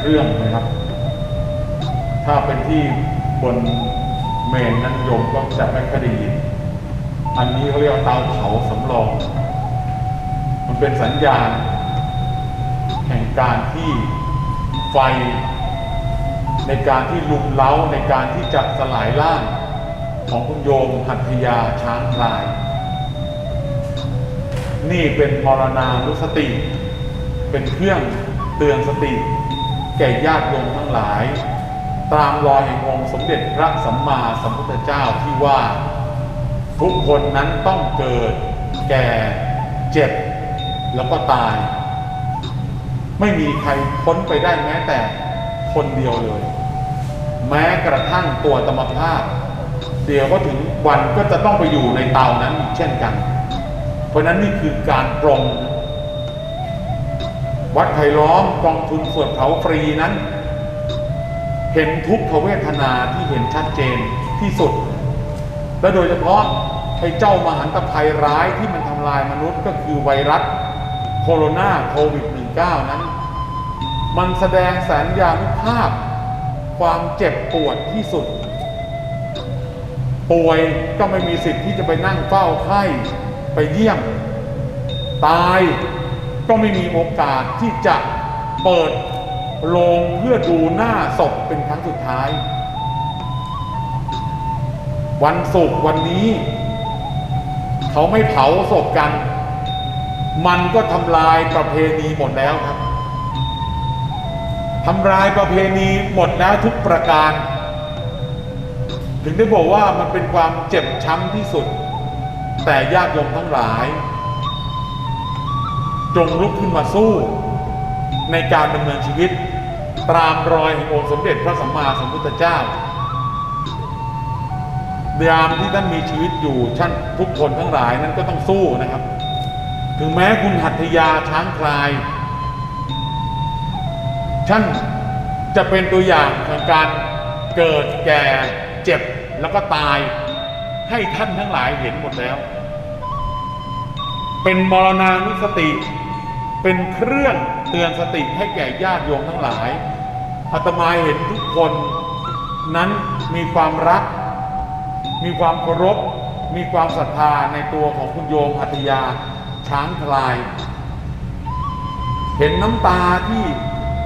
เครื่องนะครับ ถ้าเป็นที่บนเมนนั้นโยมก็จะไม่ค่อยได้ยิน อันนี้เขาเรียกเตาเผาสำรอง มันเป็นสัญญาณ แห่งการที่ไฟ ในการที่ลุมเล้าในการที่จะสลายล่างของคุณโยมหัตถยาช้างพลาย นี่เป็นมรณานุสติ เป็นเครื่องเตือนสติ แก่ญาติโยมทั้งหลาย ตามรอยแห่งองค์สมเด็จพระสัมมาสัมพุทธเจ้าที่ว่า ทุกคนนั้นต้องเกิด แก่เจ็บ แล้วก็ตาย ไม่มีใครพ้นไปได้แม้แต่คนเดียวเลย แม้กระทั่งตัวธรรมภาพ เดี๋ยวก็ถึงวันก็จะต้องไปอยู่ในเตานั้นอีกเช่นกัน เพราะนั้นนี่คือการปรง วัดไผ่ล้อมกองทุนส่วนเผาฟรีนั้น เห็นทุกขเวทนาที่เห็นชัดเจนที่สุด และโดยเฉพาะไอ้เจ้ามหันตภัยร้ายที่มันทำลายมนุษย์ก็คือไวรัสโคโรนาโควิด -19 นั้น มันแสดงสัญญาณุภาพ ความเจ็บปวดที่สุด ป่วยก็ไม่มีสิทธิ์ที่จะไปนั่งเฝ้าไข้ไปเยี่ยม ตาย ก็ไม่มีโอกาสที่จะเปิดโลงเพื่อดูหน้าศพเป็นครั้งสุดท้าย วันศุกร์วันนี้ เขาไม่เผาศพกัน มันก็ทำลายประเพณีหมดแล้วครับทำลายประเพณีหมดแล้วทุกประการ ถึงได้บอกว่ามันเป็นความเจ็บช้ำที่สุด แต่ญาติโยมทั้งหลาย จงลุกขึ้นมาสู้ ในการดำเนินชีวิต ตามรอยแห่งองค์สมเด็จพระสัมมาสัมพุทธเจ้ายามที่ท่านมีชีวิตอยู่ท่านทุกคนทั้งหลายนั้นก็ต้องสู้นะครับ ถึงแม้คุณหัตถยาช้างคลายท่านจะเป็นตัวอย่างของการเกิดแก่เจ็บแล้วก็ตาย ให้ท่านทั้งหลายเห็นหมดแล้ว เป็นมรณานุสติ เป็นเครื่องเตือนสติให้แก่ญาติโยมทั้งหลายอาตมาเห็นทุกคนนั้นมีความรัก มีความเคารพ มีความศรัทธาในตัวของคุณโยมหัตยาช้างพลาย เห็นน้ำตาที่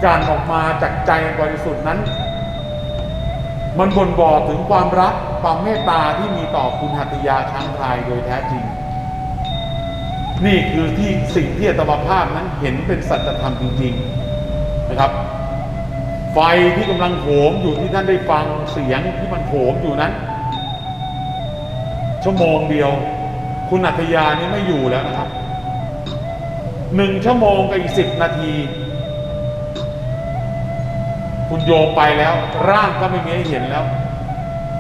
การออกมาจากใจบริสุทธิ์นั้น มันบ่นบอกถึงความรักความเมตตาที่มีต่อคุณหัตยาช้างพลายโดยแท้จริง นี่คือที่สิ่งที่อาตมาภาพนั้นเห็นเป็นสัจธรรมจริง ๆนะครับ ไฟที่กำลังโหมอยู่ที่ท่านได้ฟังเสียงที่มันโหมอยู่นั้น ชั่วโมงเดียว คุณอัธยานี่ไม่อยู่แล้วนะครับหนึ่งชั่วโมงกับอีกสิบนาที คุณโยมไปแล้ว ร่างก็ไม่มีให้เห็นแล้ว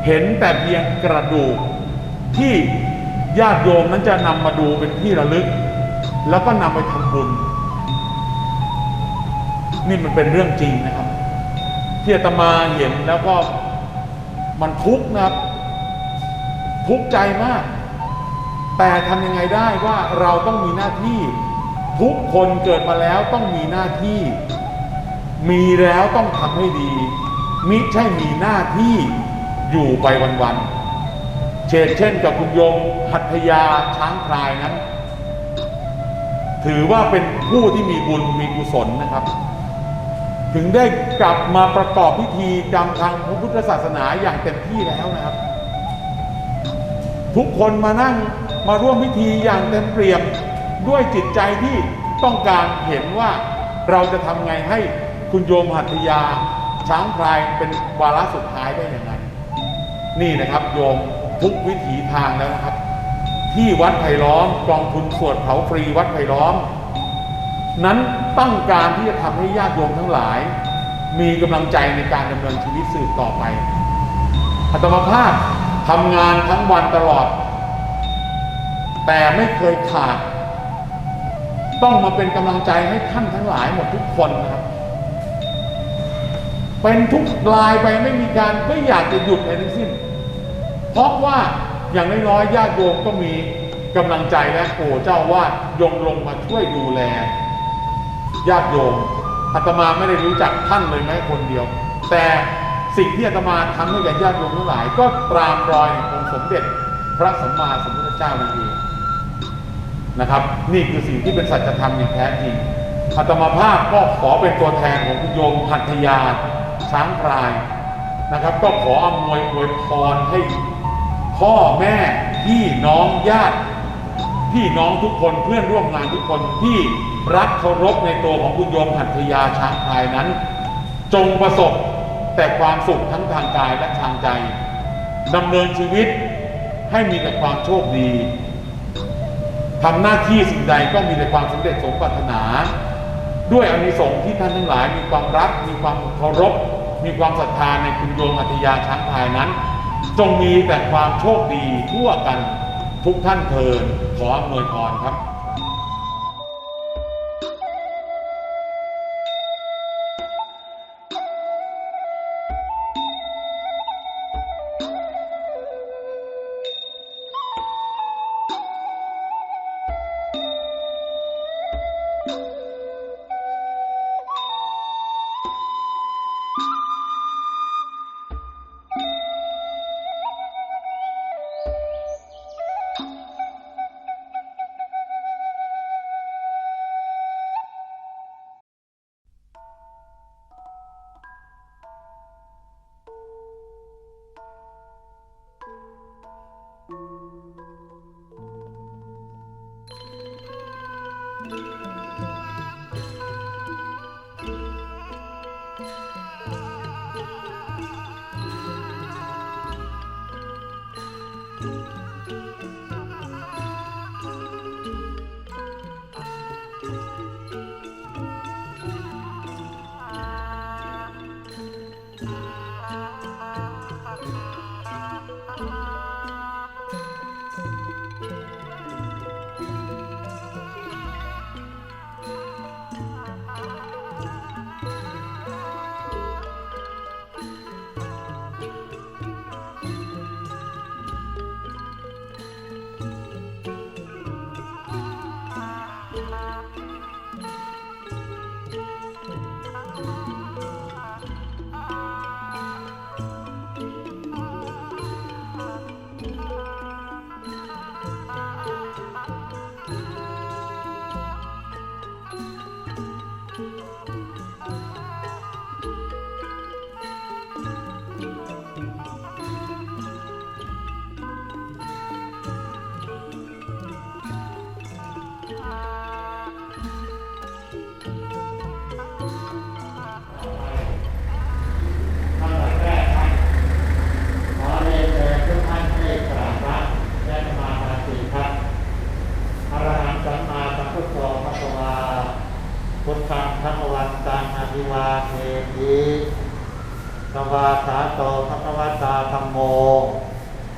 เห็นแต่เพียงกระดูกที่ ญาติโยมนั้นจะนำมาดูเป็นที่ระลึก แล้วก็นำไปทำบุญ นี่มันเป็นเรื่องจริงนะครับ ที่อาตมาเห็นแล้วก็มันทุกข์นะครับ ทุกข์ใจมาก แต่ทำยังไงได้ว่าเราต้องมีหน้าที่ ทุกคนเกิดมาแล้วต้องมีหน้าที่ มีแล้วต้องทำให้ดี มิใช่มีหน้าที่อยู่ไปวันๆ เช่นเช่นกับคุณโยมหัตถยาช้างพลายนั้น ถือว่าเป็นผู้ที่มีบุญมีกุศลนะครับ ถึงได้กลับมาประกอบพิธีกรรมทางพระพุทธศาสนาอย่างเต็มที่แล้วนะครับ ทุกคนมานั่งมาร่วมพิธีอย่างเต็มเปี่ยมด้วยจิตใจที่ต้องการเห็นว่าเราจะทำไงให้คุณโยมหัตถยาช้างพลายเป็นวาระสุดท้ายได้อยังไงนี่นะครับโยม ทุกวิถีทางแล้วนะครับ ที่วัดไผ่ล้อมกองทุนสวดเผาฟรีวัดไผ่ล้อม นั้นตั้งการที่จะทำให้ญาติโยมทั้งหลาย มีกำลังใจในการดำเนินชีวิตสืบต่อไปอัตมาภาพทำงานทั้งวันตลอด แต่ไม่เคยขาด ต้องมาเป็นกำลังใจให้ท่านทั้งหลายหมดทุกคนนะครับเป็นทุกรายไปไม่มีการไม่อยากจะหยุดอะไรทั้งสิ้น เพราะว่าอย่างน้อยๆญาติโยมก็มีกำลังใจและโอ้เจ้าว่ายงลงมาช่วยดูแลญาติโยมอาตมาไม่ได้รู้จักท่านเลยแม้คนเดียว แต่สิ่งที่อาตมาทำให้กับญาติโยมทั้งหลาย ก็ตามรอยองค์สมเด็จพระสัมมาสัมพุทธเจ้านั่นเองนะครับ นี่คือสิ่งที่เป็นสัจธรรมอย่างแท้จริงอาตมาภาพก็ขอเป็นตัวแทนของคุณโยมหัตถยาช้างพรายนะครับ ก็ขออำนวยอวยพรให้ พ่อแม่พี่น้องญาติพี่น้องทุกคนเพื่อนร่วมงานทุกคนที่รักเคารพในตัวของคุณโยมหัตถยาช้างพายนั้น จงประสบแต่ความสุขทั้งทางกายและทางใจดำเนินชีวิตให้มีแต่ความโชคดีทำหน้าที่สิ่งใดก็มีแต่ความสำเร็จสมปรารถนา ด้วยอานิสงส์ที่ท่านทั้งหลายมีความรัก มีความเคารพ มีความศรัทธาในคุณโยมอัธยาช้างพายนั้น จงมีแต่ความโชคดีทั่วกันทุกท่านเทินขออำนวยพรครับ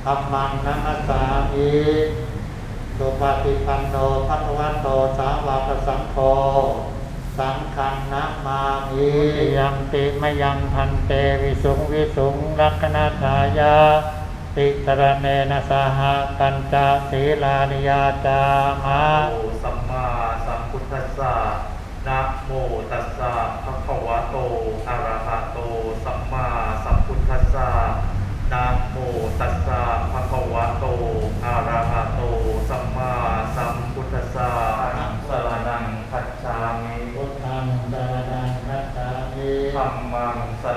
ธัมมังนัมสสามิสุปฏิปันโนภะคะวะโตสาวกสังโฆสังฆังนะมามิยังติมยังพันเตวิสุงวิสุงรักนาทายาติตระเนนะสหปัญจศีลานิยาจามะโมสัมมาสัมพุทธัสสะนะโมตัสสะภะคะวะโตอะระหะโต สัมมาสัมพุทธัสสะนะโมตัสสะภะคะ วะโตอะระหะโต สัมมาสัมพุทธัสสะอะนังสรณังคัจฉามิพุทธังสรณังคัจฉามิธัมมังสร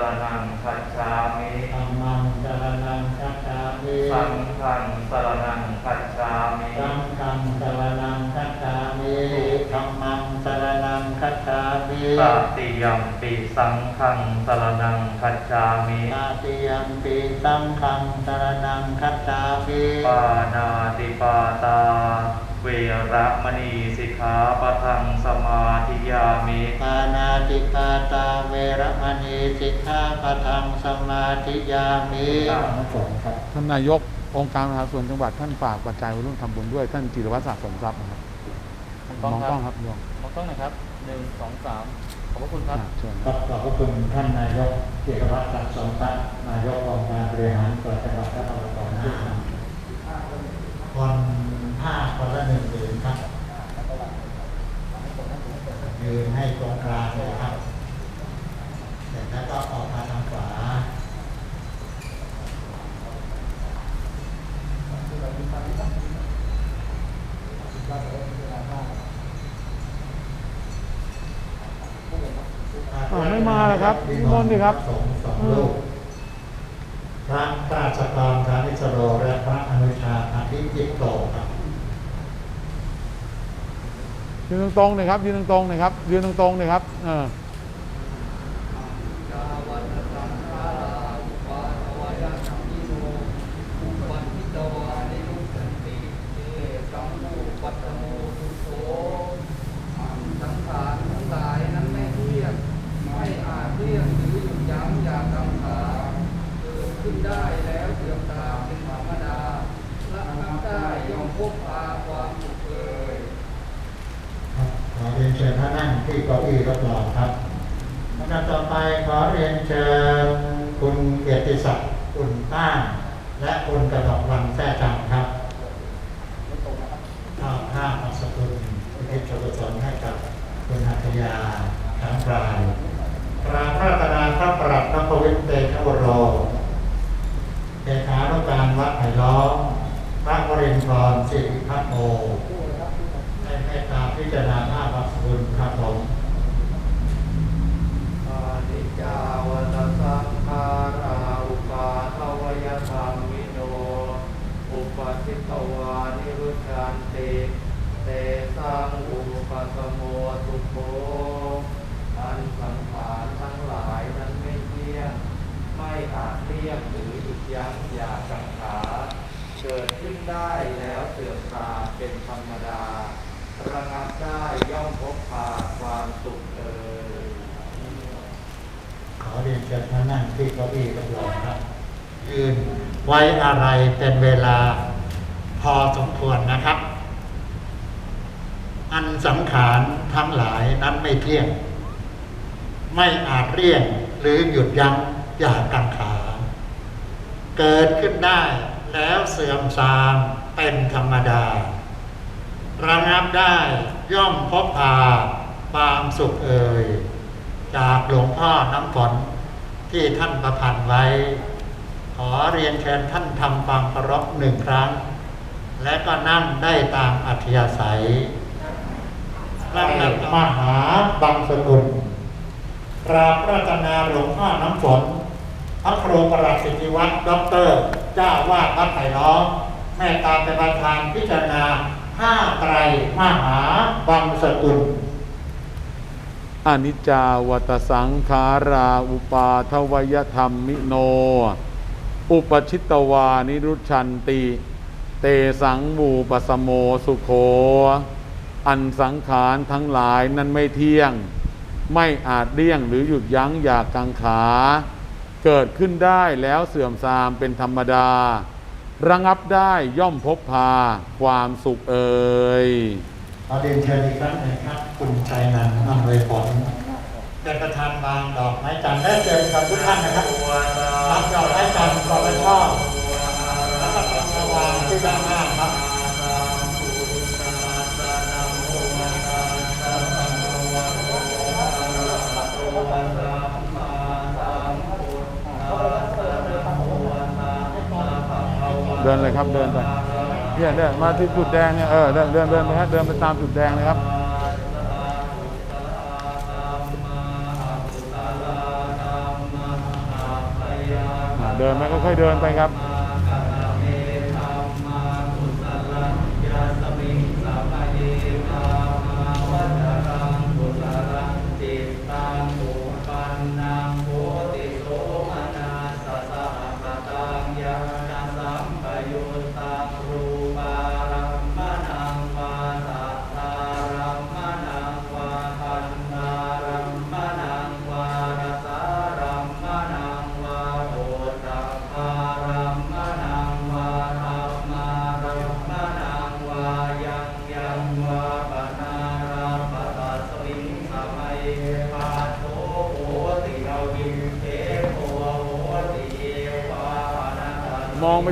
ามิตติยัมปิสังฆังสรณังคัจฉามินาติยัมปิสังฆังสรณังคัจฉามิปานาติปาตา เวระมณีสิกขาปะทังสมาธิยามิปานาติปาตาเวรมณีสิกขาปะทังสมาธิยามิท่านนายกองค์การมหาส่วนจังหวัดท่านฝากปัจจัยไว้ร่วมทำบุญด้วยท่านจิรวัตรสะสมทรัพย์นะครับมองกล้องครับโยมมองกล้องหน่อยครับ หนึ่งสองสามขอบพระคุณครับครับขอบพระคุณท่านนายกเกียรติวัฒน์สังสมพัฒนนายกองการบริหารส่วนรังหวัดนครปฐมด้วครันห้าคนละหนึ่งเหรียครับยืนให้ตรงกลางเลยครับ เสร็จแล้วก็ออกมาทางขวา ล่ะครับนิมนต์ดิครับสงสองรูปพระราชกรธานิสโรและพระอนุชาอธิจิตโตครับยืนตรงๆหน่อยครับยืนตรงๆหน่อยครับยืนตรงๆหน่อยครับเออ สังขารทั้งหลายนั้นไม่เที่ยงไม่อาจเที่ยงหรือหยุดยั้งอย่างกังขาเกิดขึ้น ได้แล้วเสื่อมตามเป็นธรรมดาละนับได้ย่อมพบพาความสุขเอ่ยขอเรียนเชิญท่านนั่งที่เก้าอี้รับรองครับลำดับต่อไปขอเรียนเชิญคุณเกียรติศักดิ์อุ่นต้านและคุณกระดกวันแท้จังครับข้าวข้าวอักุลอุทิศส่วนกุศลให้กับคุณหัตยาช้งพรายกราบพระกนาพระปรับพระพวิตรเอกานุการ วัดไผ่ล้อมพระวรินทรสิริพัฒโมให้เมตตาพิจารณาภาพอักษรครับผมอานิจาวัตสังขาราอุปาทวยธรรมิโน อุปสิตวานิรุจันติเตสังอุปสมโมสุโขอันสังขารทั้งหลายนั้นไม่เที่ยงไม่อาจเรียกหรือหยุดยั้งอย่ากัง เกิดขึ้นได้แล้วเสื่อมตาเป็นธรรมดาระงับได้ย่อมพบพาความสุขเอ่ยขอเรียนเชิญท่านนั่งที่เก้าอี้รับรองครับยืนไว้อะไรเป็นเวลาพอสมควรนะครับ อันสังขารทั้งหลายนั้นไม่เที่ยง ไม่อาจเรียกหรือหยุดยั้งอย่างกังขา เกิดขึ้นได้ แล้วเสื่อมทรามเป็นธรรมดา ระงับได้ย่อมพบพาความสุขเอ่ยจากหลวงพ่อน้ำฝนที่ท่านประพันธ์ไว้ ขอเรียนเชิญท่านทำความเคารพหนึ่งครั้ง และก็นั่งได้ตามอัธยาศัยลำดับมหาบางสกุลกราบรัตนาหลวงพ่อน้ำฝนพระครูประหลัดสิทธิวัฒน์ด็อกเตอร์ เจ้าวาดวัดไผ่ล้อมแม่ตาเป็นประธานพิจารณาห้าไตรมหาบางสกุลอนิจจาวัตสังขาราอุปาทวยธรรมมิโน อุปชิตวานิรุชันติ เตสังบูปสโมสุโขอันสังขารทั้งหลายนั้นไม่เที่ยง ไม่อาจเลี่ยงหรือหยุดยั้งอยากกังขา เกิดขึ้นได้แล้วเสื่อมทรามเป็นธรรมดา ระงับได้ย่อมพบพาความสุขเอ่ยขอเรียนเชิญอีกครั้งหนึ่งครับคุณชัยนันท์อำนวยผลเป็นประธานวางดอกไม้จันทร์และเชิญกับทุกท่านนะครับรับดอกไม้จันทร์ก่อนและชอบแล้วก็มาวางที่ด้านหน้าครับ เดินเลยครับเดินไปเนี่ยเดินมาที่จุดแดงเนี่ยเออเดินเดินเดินไปฮะเดินไปตามจุดแดงเลยครับ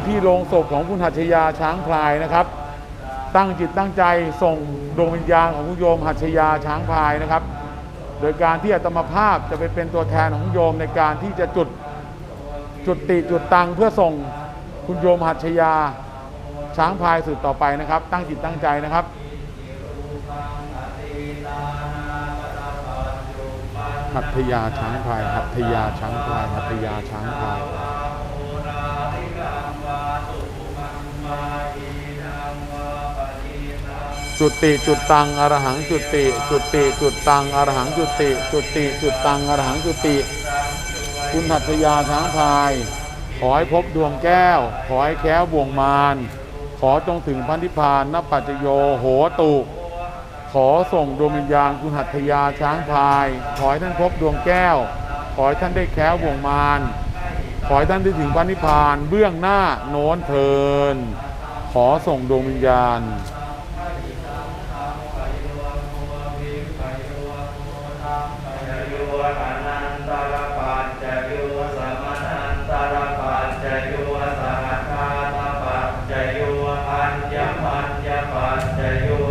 ที่โรงศพของคุณหัตถยาช้างพลายนะครับ ตั้งจิตตั้งใจส่งดวงวิญญาณของคุณโยมหัตถยาช้างพลายนะครับ โดยการที่อาตมาภาพจะไปเป็นตัวแทนของโยมในการที่จะจุดจุดติจุดตังเพื่อส่งคุณโยมหัตถยาช้างพลายสืบต่อไปนะครับ ตั้งจิตตั้งใจนะครับหัตถยาช้างพลายหัตถยาช้างพลายหัตถยาช้างพลาย จุติจุดตังอรหังจุติจุติจุดตังอรหังจุติจุติจุดตังอรหังจุติ คุณหัตถยาช้างพาย ขอให้พบดวงแก้ว ขอให้แค้วบ่วงมารขอจงถึงพันธิพานนปัจโยโหตุขอส่งดวงวิญญาณคุณหัตถยาช้างพาย ขอให้ท่านพบดวงแก้ว ขอให้ท่านได้แค้วบ่วงมารขอให้ท่านได้ถึงพันธิพานเบื้องหน้าโน้นเทินขอส่งดวงวิญญาณ จยุอนันตรปัจจยุสมนันตรปัจจยุสหัคาตปัจจยุอัญญมัญญ ปัจ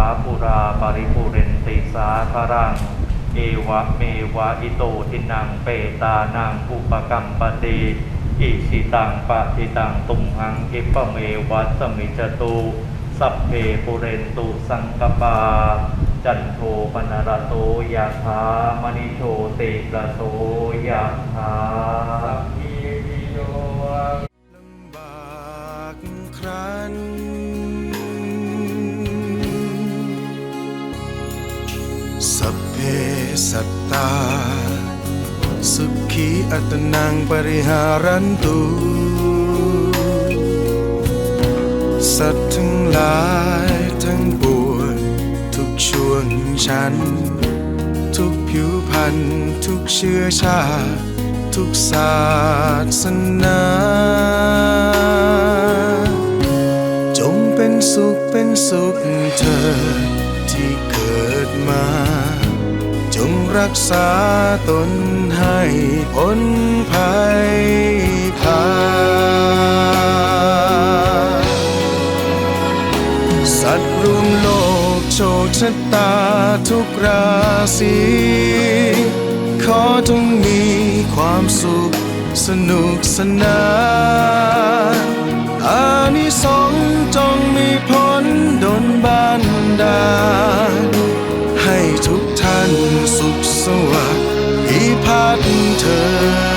าริวหาปุราปริปุเรนติสาคารัง เอวะเมวะอิโตทินังเปตานังอุปกัมปติอิชิตังปะทิตังตุมหังอิปะเมวัสมิจตุสัพเพปุเรนตุสังกปา จันโทปนรโตยะถามณิโชติระโตยะถาลำบากครัน สัตตา สุขีอัตนังปริหารันตุ สัตว์ทั้งหลายทั้งปวงทุกช่วงชั้น ทุกผิวพันธ์ทุกเชื้อชาติทุกศาสนา จงเป็นสุขเป็นสุขเธอที่เกิดมา งรักษาตนให้พ้นภัยพาสัตว์รวมโลกโชคชะตาทุกราศีขอจงมีความสุขสนุกสนานอานิสงส์จงมีผลดลบันดาล สุขสวัสดิ์พิพัฒน์เธอ